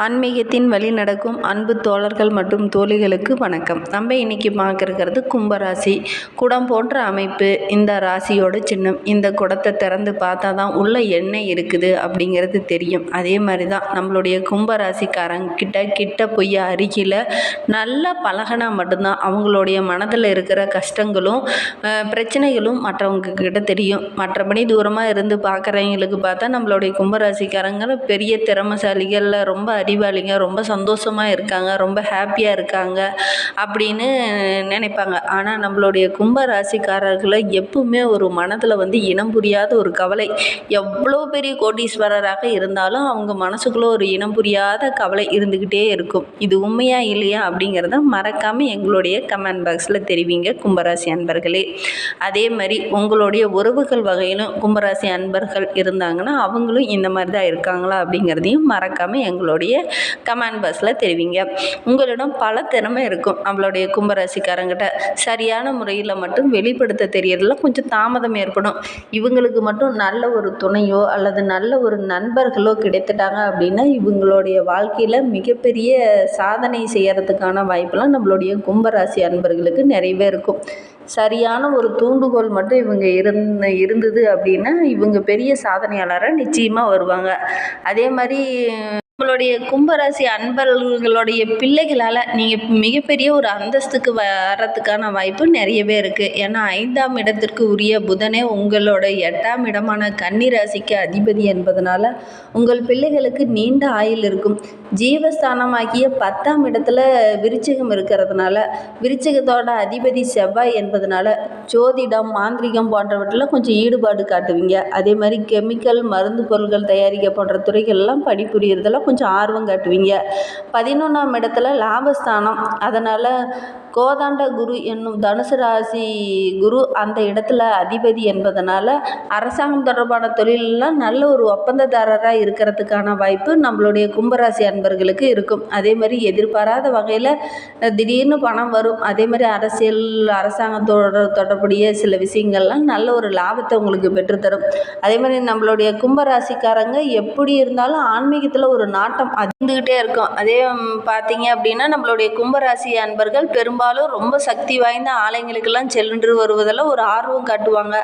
ஆன்மீகத்தின் வழி நடக்கும் அன்பு தோழர்கள் மற்றும் தோழிகளுக்கு வணக்கம். நம்ம இன்னைக்கு பார்க்கறது கும்பராசி. குடம் போன்ற அமைப்பு இந்த ராசியோட சின்னம். இந்த குடத்தை திறந்து பார்த்தா தான் உள்ள என்ன இருக்குது அப்படிங்கிறது தெரியும். அதே மாதிரி தான் நம்மளுடைய கும்பராசிக்காரங்க கிட்ட கிட்ட போய் அருகில் நல்லா பழகினா மட்டும்தான் அவங்களுடைய மனதில் இருக்கிற கஷ்டங்களும் பிரச்சனைகளும் மற்றவங்க கிட்ட தெரியும். மற்றபடி தூரமாக இருந்து பார்க்குறவங்களுக்கு பார்த்தா நம்மளுடைய கும்பராசிக்காரங்க பெரிய திறமைசாலிகளில் ரொம்ப அறிவாளிங்க ரொம்ப சந்தோஷமாக இருக்காங்க ரொம்ப ஹாப்பியாக இருக்காங்க அப்படின்னு நினைப்பாங்க. ஆனால் நம்மளுடைய கும்ப ராசிக்காரர்களை எப்பவுமே ஒரு மனதில் வந்து இனம் புரியாத ஒரு கவலை. எவ்வளோ பெரிய கோடீஸ்வரராக இருந்தாலும் அவங்க மனசுக்குள்ளே ஒரு இனம் புரியாத கவலை இருந்துக்கிட்டே இருக்கும். இது உண்மையா இல்லையா அப்படிங்கிறத மறக்காமல் எங்களுடைய கமெண்ட் பாக்ஸில் தெரிவிங்க கும்பராசி அன்பர்களே. அதே மாதிரி உங்களுடைய உறவுகள் வகையிலும் கும்பராசி அன்பர்கள் இருந்தாங்கன்னா அவங்களும் இந்த மாதிரி தான் இருக்காங்களா அப்படிங்கிறதையும் மறக்காமல் எங்களுடைய கமெண்ட் பாக்ஸில் தெரிவிங்க. உங்களிடம் பல திறமை இருக்கும். நம்மளுடைய கும்பராசிக்காரங்கிட்ட சரியான முறையில் மட்டும் வெளிப்படுத்த தெரியறதுல கொஞ்சம் தாமதம் ஏற்படும். இவங்களுக்கு மட்டும் நல்ல ஒரு துணையோ அல்லது நல்ல ஒரு நண்பர்களோ கிடைத்துட்டாங்க அப்படின்னா இவங்களுடைய வாழ்க்கையில் மிகப்பெரிய சாதனை செய்கிறதுக்கான வாய்ப்பெல்லாம் நம்மளுடைய கும்பராசி அன்பர்களுக்கு நிறையவே இருக்கும். சரியான ஒரு தூண்டுகோல் மட்டும் இவங்க இருந்த இருந்தது அப்படின்னா இவங்க பெரிய சாதனையாளராக நிச்சயமாக வருவாங்க. அதே மாதிரி உங்களுடைய கும்பராசி அன்பர்களுடைய பிள்ளைகளால் நீங்கள் மிகப்பெரிய ஒரு அந்தஸ்துக்கு வர்றதுக்கான வாய்ப்பு நிறையவே இருக்குது ஏன்னா ஐந்தாம் இடத்திற்கு உரிய புதனே உங்களோட எட்டாம் இடமான கன்னிராசிக்கு அதிபதி என்பதனால உங்கள் பிள்ளைகளுக்கு நீண்ட ஆயுள் இருக்கும். ஜீவஸ்தானமாகிய பத்தாம் இடத்துல விருச்சிகம் இருக்கிறதுனால விருச்சிகத்தோட அதிபதி செவ்வாய் என்பதனால ஜோதிடம் மாந்திரிகம் போன்றவற்றில் கொஞ்சம் ஈடுபாடு காட்டுவீங்க. அதே மாதிரி கெமிக்கல் மருந்து பொருட்கள் தயாரிக்க போன்ற துறைகள்லாம் பணிபுரியறதுல கொஞ்சம் ஆர்வம் காட்டுவீங்க. பதினொன்றாம் இடத்துல லாபஸ்தானம். அதனால் கோதாண்ட குரு என்னும் தனுசு ராசி குரு அந்த இடத்துல அதிபதி என்பதனால் அரசாங்கம் தொடர்பான தொழிலெலாம் நல்ல ஒரு ஒப்பந்ததாரராக இருக்கிறதுக்கான வாய்ப்பு நம்மளுடைய கும்பராசி அன்பர்களுக்கு இருக்கும். அதே மாதிரி எதிர்பாராத வகையில் திடீர்னு பணம் வரும். அதே மாதிரி அரசியல் அரசாங்கத்தோட தொடர்புடைய சில விஷயங்கள்லாம் நல்ல ஒரு லாபத்தை உங்களுக்கு பெற்றுத்தரும். அதே மாதிரி நம்மளுடைய கும்பராசிக்காரங்க எப்படி இருந்தாலும் ஆன்மீகத்தில் ஒரு நாட்டம் அதிர்ந்துக்கிட்டே இருக்கும். அதே பார்த்தீங்க அப்படின்னா நம்மளுடைய கும்பராசி அன்பர்கள் பெரும்பாலும் ரொம்ப சக்தி வாய்ந்த ஆலயங்களுக்கெல்லாம் சென்று வருவதில் ஒரு ஆர்வம் காட்டுவாங்க.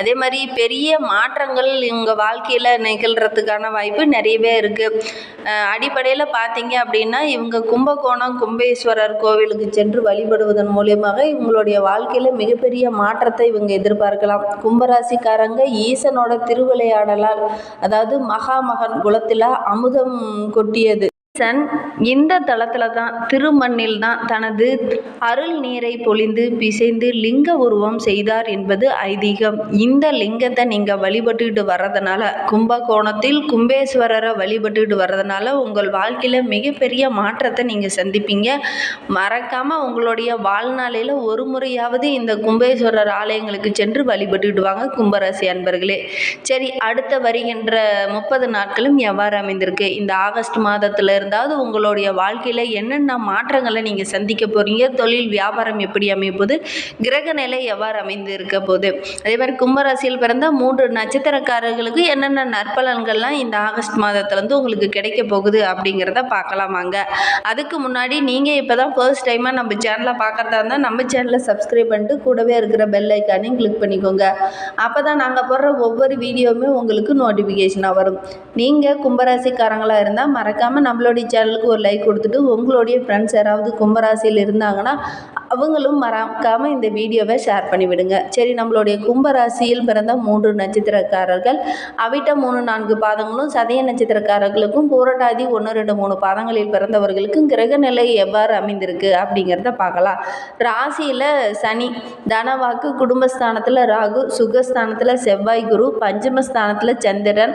அதே மாதிரி பெரிய மாற்றங்கள் இவங்க வாழ்க்கையில் நிகழ்கிறதுக்கான வாய்ப்பு நிறையவே இருக்குது அடிப்படையில் பார்த்தீங்க அப்படின்னா இவங்க கும்பகோணம் கும்பேஸ்வரர் கோவிலுக்கு சென்று வழிபடுவதன் மூலியமாக இவங்களுடைய வாழ்க்கையில் மிகப்பெரிய மாற்றத்தை இவங்க எதிர்பார்க்கலாம். கும்பராசிக்காரங்க ஈசனோட திருவிளையாடலால் அதாவது மகாமகன் குலத்தில் அமுதம் கொட்டியது ஈசன் இந்த தளத்தில் தான் திருமண்ணில் தான் தனது அருள் நீரை பொழிந்து பிசைந்து லிங்க உருவம் செய்தார் என்பது ஐதீகம். இந்த லிங்கத்தை நீங்கள் வழிபட்டுக்கிட்டு வர்றதுனால கும்பகோணத்தில் கும்பேஸ்வரரை வழிபட்டுக்கிட்டு வர்றதுனால உங்கள் வாழ்க்கையில் மிகப்பெரிய மாற்றத்தை நீங்கள் சந்திப்பீங்க. மறக்காமல் உங்களுடைய வாழ்நாளையில் ஒரு முறையாவது இந்த கும்பேஸ்வரர் ஆலயங்களுக்கு சென்று வழிபட்டுக்கிட்டு வாங்க கும்பராசி அன்பர்களே. சரி அடுத்த வருகின்ற முப்பது நாட்களும் எவ்வாறு அமைந்திருக்கு? இந்த ஆகஸ்ட் மாதத்தில் இருந்தாவது உங்களுடைய வாழ்க்கையில் என்னென்ன மாற்றங்களை நீங்கள் சந்திக்க போகிறீங்க தொழில் வியாபாரம் எப்படி அமைப்போது கிரக நிலை எவ்வாறு அமைந்து இருக்க போகுது? அதே மாதிரி கும்பராசியில் பிறந்த மூன்று நட்சத்திரக்காரர்களுக்கு என்னென்ன நற்பலன்கள்லாம் இந்த ஆகஸ்ட் மாதத்துலேருந்து உங்களுக்கு கிடைக்க போகுது அப்படிங்கிறத பார்க்கலாமாங்க அதுக்கு முன்னாடி நீங்கள் இப்போ தான் ஃபர்ஸ்ட் டைமாக நம்ம சேனலை பார்க்குறதா இருந்தால் நம்ம சேனலை சப்ஸ்கிரைப் பண்ணிட்டு கூடவே இருக்கிற பெல் ஐக்கானையும் கிளிக் பண்ணிக்கோங்க. அப்போ தான் நாங்கள் போடுற ஒவ்வொரு வீடியோவுமே உங்களுக்கு நோட்டிஃபிகேஷனாக வரும். நீங்கள் கும்பராசிக்காரங்களாக இருந்தால் மறக்காமல் நம்மளோட நம்மளுடைய சேனலுக்கு ஒரு லைக் கொடுத்துட்டு உங்களுடைய ஃப்ரெண்ட்ஸ் யாராவது கும்பராசியில் இருந்தாங்கன்னா அவங்களும் மறக்காமல் இந்த வீடியோவை ஷேர் பண்ணிவிடுங்க. சரி நம்மளுடைய கும்பராசியில் பிறந்த மூன்று நட்சத்திரக்காரர்கள். அவிட்ட மூணு நான்கு பாதங்களும் சதய நட்சத்திரக்காரர்களுக்கும் பூரட்டாதி ஒன்று ரெண்டு மூணு பாதங்களில் பிறந்தவர்களுக்கும் கிரக நிலை எவ்வாறு அமைந்திருக்கு அப்படிங்கிறத பார்க்கலாம். ராசியில் சனி தனவாக்கு குடும்பஸ்தானத்தில் ராகு சுகஸ்தானத்தில் செவ்வாய் குரு பஞ்சமஸ்தானத்தில் சந்திரன்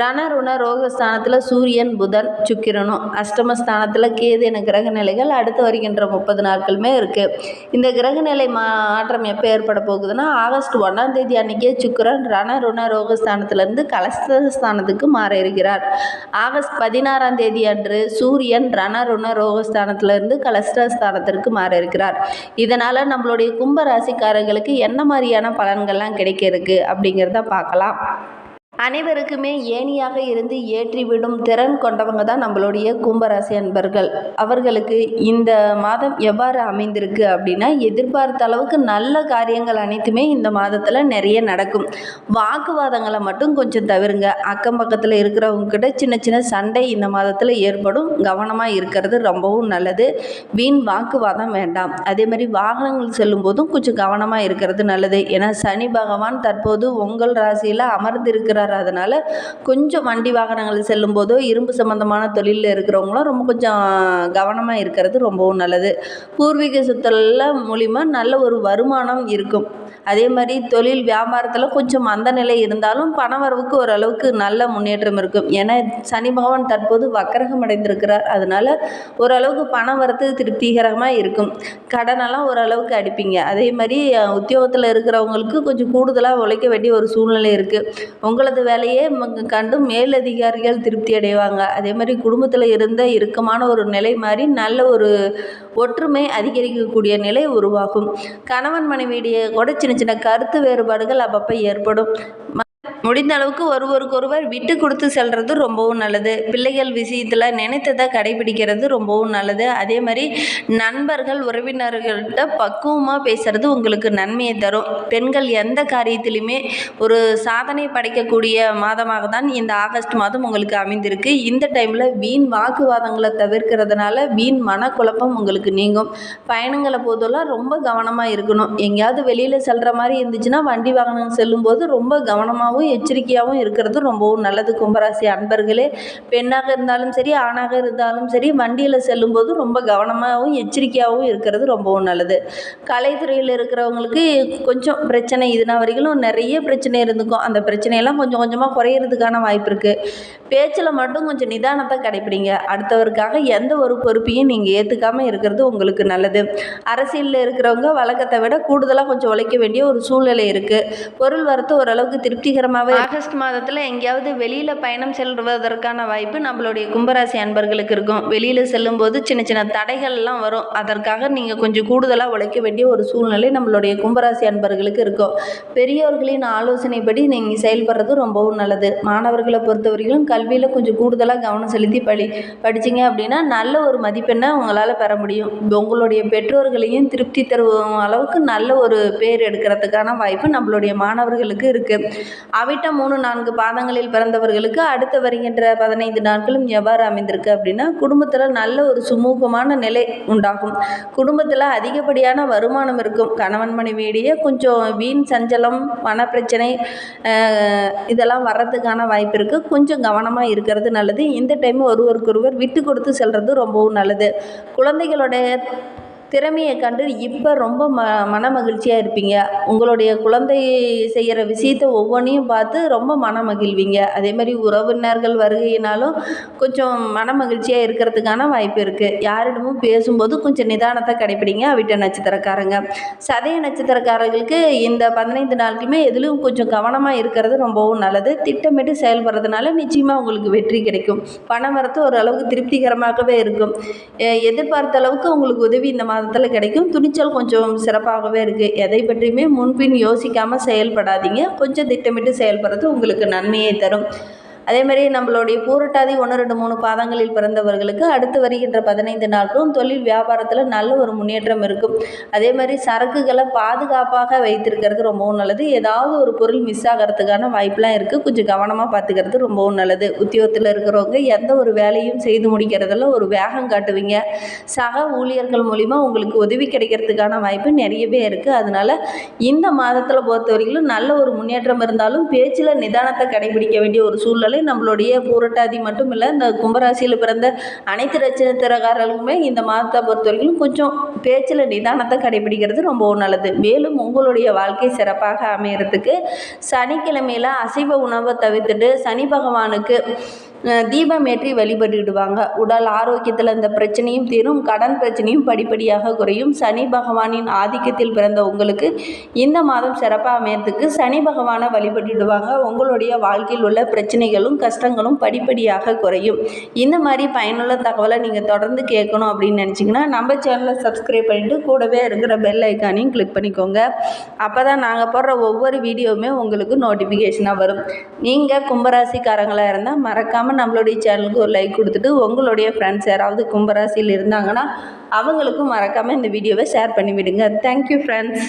ரணருண ரோகஸ்தானத்தில் சூரியன் புதன் சுக்கிரனும் அஷ்டமஸ்தானத்தில் கேது என கிரக நிலைகள் அடுத்து வருகின்ற முப்பது நாட்களுமே இருக்குது இந்த கிரக நிலை மாற்றம் எப்போ ஏற்பட போகுதுன்னா ஆகஸ்ட் ஒன்றாம் தேதி அன்னைக்கே ரண ருண ரோகஸ்தானத்திலிருந்து கலஸ்தஸ்தானத்துக்கு மாற இருக்கிறார் ஆகஸ்ட் பதினாறாம் தேதி அன்று சூரியன் ரண ருண ரோகஸ்தானத்திலிருந்து கலஸ்டஸ்தானத்திற்கு மாற இருக்கிறார் இதனால் நம்மளுடைய கும்ப ராசிக்காரர்களுக்கு என்ன மாதிரியான பலன்கள்லாம் கிடைக்க இருக்குது அப்படிங்கிறத பார்க்கலாம். அனைவருக்குமே ஏணியாக இருந்து ஏற்றிவிடும் திறன் கொண்டவங்க தான் நம்மளுடைய கும்பராசி அன்பர்கள். அவர்களுக்கு இந்த மாதம் எவ்வாறு அமைந்திருக்கு அப்படின்னா எதிர்பார்த்த அளவுக்கு நல்ல காரியங்கள் அனைத்துமே இந்த மாதத்தில் நிறைய நடக்கும். வாக்குவாதங்களை மட்டும் கொஞ்சம் தவிருங்க. அக்கம் பக்கத்தில் இருக்கிறவங்க கிட்ட சின்ன சின்ன சண்டை இந்த மாதத்தில் ஏற்படும். கவனமாக இருக்கிறது ரொம்பவும் நல்லது. வீண் வாக்குவாதம் வேண்டாம். அதே மாதிரி வாகனங்கள் செல்லும் போதும் கொஞ்சம் கவனமாக இருக்கிறது நல்லது. ஏன்னா சனி பகவான் தற்போது உங்கள் ராசியில் அமர்ந்திருக்கிறார் அதனால் கொஞ்சம் வண்டி வாகனங்கள் செல்லும் போதோ இரும்பு சம்மந்தமான தொழிலில் இருக்கிறவங்களும் ரொம்ப கொஞ்சம் கவனமாக இருக்கிறது ரொம்பவும் நல்லது. பூர்வீக சொத்துல மூலிமா நல்ல ஒரு வருமானம் இருக்கும். அதே மாதிரி தொழில் வியாபாரத்தில் கொஞ்சம் மந்த நிலை இருந்தாலும் பணவரவுக்கு ஓரளவுக்கு நல்ல முன்னேற்றம் இருக்கும். ஏன்னா சனி பகவான் தற்போது வக்கரகம் அடைந்திருக்கிறார். அதனால் ஓரளவுக்கு பணம் வரத்து திருப்திகரமாக இருக்கும். கடனெல்லாம் ஓரளவுக்கு அடிப்பீங்க. அதே மாதிரி உத்தியோகத்தில் இருக்கிறவங்களுக்கு கொஞ்சம் கூடுதலாக உழைக்க வேண்டிய ஒரு சூழ்நிலை இருக்குது உங்களது வேலையே ம- கண்டு மேலதிகாரிகள் திருப்தி அடைவாங்க. அதே மாதிரி குடும்பத்தில் இருந்த இறுக்கமான ஒரு நிலை மாதிரி நல்ல ஒரு ஒற்றுமை அதிகரிக்கக்கூடிய நிலை உருவாகும். கணவன் மனைவியுடைய கூட சின்ன சின்ன கருத்து வேறுபாடுகள் அப்பப்போ ஏற்படும். முடிந்த அளவுக்கு ஒருவருக்கொருவர் விட்டு கொடுத்து செல்கிறது ரொம்பவும் நல்லது. பிள்ளைகள் விஷயத்தில் நினைத்ததை கடைபிடிக்கிறது ரொம்பவும் நல்லது. அதே மாதிரி நண்பர்கள் உறவினர்கள்ட்ட பக்குவமாக பேசுகிறது உங்களுக்கு நன்மையை தரும். பெண்கள் எந்த காரியத்திலுமே ஒரு சாதனை படைக்கக்கூடிய மாதமாக தான் இந்த ஆகஸ்ட் மாதம் உங்களுக்கு அமைந்திருக்கு. இந்த டைமில் வீண் வாக்குவாதங்களை தவிர்க்கிறதுனால வீண் மனக்குழப்பம் உங்களுக்கு நீங்கும். பயணங்களை போதெல்லாம் ரொம்ப கவனமாக இருக்கணும். எங்கேயாவது வெளியில் செல்கிற மாதிரி இருந்துச்சுன்னா வண்டி வாகனம் செல்லும்போது ரொம்ப கவனமாகவும் எச்சரிக்கையாகவும் இருக்கிறது. ரொம்பவும் நல்லது. கும்பராசி அன்பர்களே பெண்ணாக இருந்தாலும் சரி ஆணாக இருந்தாலும் சரி வண்டியில் செல்லும்போது ரொம்ப கவனமாகவும் எச்சரிக்கையாகவும் இருக்கிறது. ரொம்பவும் நல்லது. கலைத்துறையில் இருக்கிறவங்களுக்கு கொஞ்சம் பிரச்சனை. இதுனா வரைக்கும் நிறைய பிரச்சனை இருந்துக்கும். அந்த பிரச்சனையெல்லாம் கொஞ்சம் கொஞ்சமாக குறையிறதுக்கான வாய்ப்பு இருக்குது பேச்சில் மட்டும் கொஞ்சம் நிதானத்தை கடைப்பிடிங்க. அடுத்தவருக்காக எந்த ஒரு பொறுப்பையும் நீங்கள் ஏற்றுக்காமல் இருக்கிறது உங்களுக்கு நல்லது. அரசியலில் இருக்கிறவங்க வழக்கத்தை விட கூடுதலாக கொஞ்சம் உழைக்க வேண்டிய ஒரு சூழ்நிலை இருக்குது பொருள் வரத்து ஓரளவுக்கு திருப்திகரமாக திருப்திகரமாகவே ஆகஸ்ட் மாதத்தில் எங்கேயாவது வெளியில் பயணம் செல்வதற்கான வாய்ப்பு நம்மளுடைய கும்பராசி அன்பர்களுக்கு இருக்கும். வெளியில் செல்லும்போது சின்ன சின்ன தடைகள்லாம் வரும். அதற்காக நீங்கள் கொஞ்சம் கூடுதலாக உழைக்க வேண்டிய ஒரு சூழ்நிலை நம்மளுடைய கும்பராசி அன்பர்களுக்கு இருக்கும். பெரியோர்களின் ஆலோசனைப்படி நீங்கள் செயல்படுறது ரொம்பவும் நல்லது. மாணவர்களை பொறுத்தவரையிலும் கல்வியில் கொஞ்சம் கூடுதலாக கவனம் செலுத்தி படி படிச்சீங்க அப்படின்னா நல்ல ஒரு மதிப்பெண்ணை உங்களால் பெற முடியும். உங்களுடைய பெற்றோர்களையும் திருப்தி தரும் அளவுக்கு நல்ல ஒரு பேர் எடுக்கிறதுக்கான வாய்ப்பு நம்மளுடைய மாணவர்களுக்கு இருக்குது அவிட்டம் மூணு நான்கு பாதங்களில் பிறந்தவர்களுக்கு அடுத்து வருகின்ற பதினைந்து நாட்களும் எவ்வாறு அமைந்திருக்கு அப்படின்னா குடும்பத்தில் நல்ல ஒரு சுமூகமான நிலை உண்டாகும். குடும்பத்தில் அதிகப்படியான வருமானம் இருக்கும். கணவன் மனைவியிடையே கொஞ்சம் வீண் சஞ்சலம் மனப்பிரச்சனை இதெல்லாம் வர்றதுக்கான வாய்ப்பு இருக்குது கொஞ்சம் கவனமாக இருக்கிறது நல்லது. இந்த டைம் ஒருவருக்கொருவர் விட்டு கொடுத்து செல்வது ரொம்பவும் நல்லது. குழந்தைகளுடைய திறமையை கண்டு இப்போ ரொம்ப ம மன மகிழ்ச்சியாக இருப்பீங்க. உங்களுடைய குழந்தை செய்கிற விஷயத்தை ஒவ்வொன்றையும் பார்த்து ரொம்ப மன மகிழ்வீங்க அதே மாதிரி உறவினர்கள் வருகையினாலும் கொஞ்சம் மன மகிழ்ச்சியாக இருக்கிறதுக்கான வாய்ப்பு இருக்குது யாரிடமும் பேசும்போது கொஞ்சம் நிதானத்தை கடைப்பிடிங்க. அவிட்ட நட்சத்திரக்காரங்க. சதய நட்சத்திரக்காரர்களுக்கு இந்த பதினைந்து நாளுக்குமே எதிலும் கொஞ்சம் கவனமாக இருக்கிறது ரொம்பவும் நல்லது. திட்டமிட்டு செயல்படுறதுனால நிச்சயமாக உங்களுக்கு வெற்றி கிடைக்கும். பணம் வரத்து ஓரளவுக்கு திருப்திகரமாகவே இருக்கும். எதிர்பார்த்த அளவுக்கு உங்களுக்கு உதவி இந்த மாதத்தில் கிடைக்கும். துணிச்சல் கொஞ்சம் சிறப்பாகவே இருக்குது எதை பற்றியுமே முன்பின் யோசிக்காமல் செயல்படாதீங்க. கொஞ்சம் திட்டமிட்டு செயல்படுறது உங்களுக்கு நன்மையை தரும். அதே மாதிரி நம்மளுடைய பூரட்டாதி ஒன்று ரெண்டு மூணு பாதங்களில் பிறந்தவர்களுக்கு அடுத்து வருகின்ற பதினைந்து நாட்களும் தொழில் வியாபாரத்தில் நல்ல ஒரு முன்னேற்றம் இருக்கும். அதே மாதிரி சரக்குகளை பாதுகாப்பாக வைத்திருக்கிறது ரொம்பவும் நல்லது. ஏதாவது ஒரு பொருள் மிஸ் ஆகிறதுக்கான வாய்ப்பெலாம் இருக்குது கொஞ்சம் கவனமாக பார்த்துக்கிறது ரொம்பவும் நல்லது. உத்தியோகத்தில் இருக்கிறவங்க எந்த ஒரு வேலையும் செய்து முடிக்கிறதுல ஒரு வேகம் காட்டுவீங்க. சக ஊழியர்கள் மூலிமா உங்களுக்கு உதவி கிடைக்கிறதுக்கான வாய்ப்பு நிறையவே இருக்குது அதனால் இந்த மாதத்தில் பொறுத்த வரைக்கும் நல்ல ஒரு முன்னேற்றம் இருந்தாலும் பேச்சில் நிதானத்தை கடைபிடிக்க வேண்டிய ஒரு சூழ்நிலை நம்மளுடைய பூரட்டாதி மட்டும் இல்லை இந்த கும்பராசியில் பிறந்த அனைத்து நட்சத்திரக்காரர்களுமே இந்த மாதத்தை பொறுத்த வரைக்கும் கொஞ்சம் பேச்சில் நிதானத்தை கடைபிடிக்கிறது ரொம்பவும் நல்லது. மேலும் உங்களுடைய வாழ்க்கை சிறப்பாக அமையறதுக்கு சனிக்கிழமையில் அசைவ உணவை தவிர்த்துட்டு சனி பகவானுக்கு தீபம் ஏற்றி வழிபட்டுடுவாங்க உடல் ஆரோக்கியத்தில் இந்த பிரச்சனையும் தீரும். கடன் பிரச்சனையும் படிப்படியாக குறையும். சனி பகவானின் ஆதிக்கத்தில் பிறந்த உங்களுக்கு இந்த மாதம் சிறப்பாக அமையறதுக்கு சனி பகவானை வழிபட்டுடுவாங்க உங்களுடைய வாழ்க்கையில் உள்ள பிரச்சனைகளும் கஷ்டங்களும் படிப்படியாக குறையும். இந்த மாதிரி பயனுள்ள தகவலை நீங்கள் தொடர்ந்து கேட்கணும் அப்படின்னு நினச்சிங்கன்னா நம்ம சேனலை சப்ஸ்கிரைப் பண்ணிவிட்டு கூடவே இருக்கிற பெல் ஐக்கானையும் கிளிக் பண்ணிக்கோங்க. அப்போ தான் நாங்கள் போடுற ஒவ்வொரு வீடியோவுமே உங்களுக்கு நோட்டிஃபிகேஷனாக வரும். நீங்கள் கும்பராசிக்காரங்களாக இருந்தால் மறக்காமல் நம்மளுடைய சேனலுக்கு ஒரு லைக் கொடுத்துட்டு உங்களுடைய ஃப்ரெண்ட்ஸ் யாராவது கும்பராசியில் இருந்தாங்கன்னா அவங்களுக்கும் மறக்காமல் இந்த வீடியோவை ஷேர் பண்ணிவிடுங்க. Thank you friends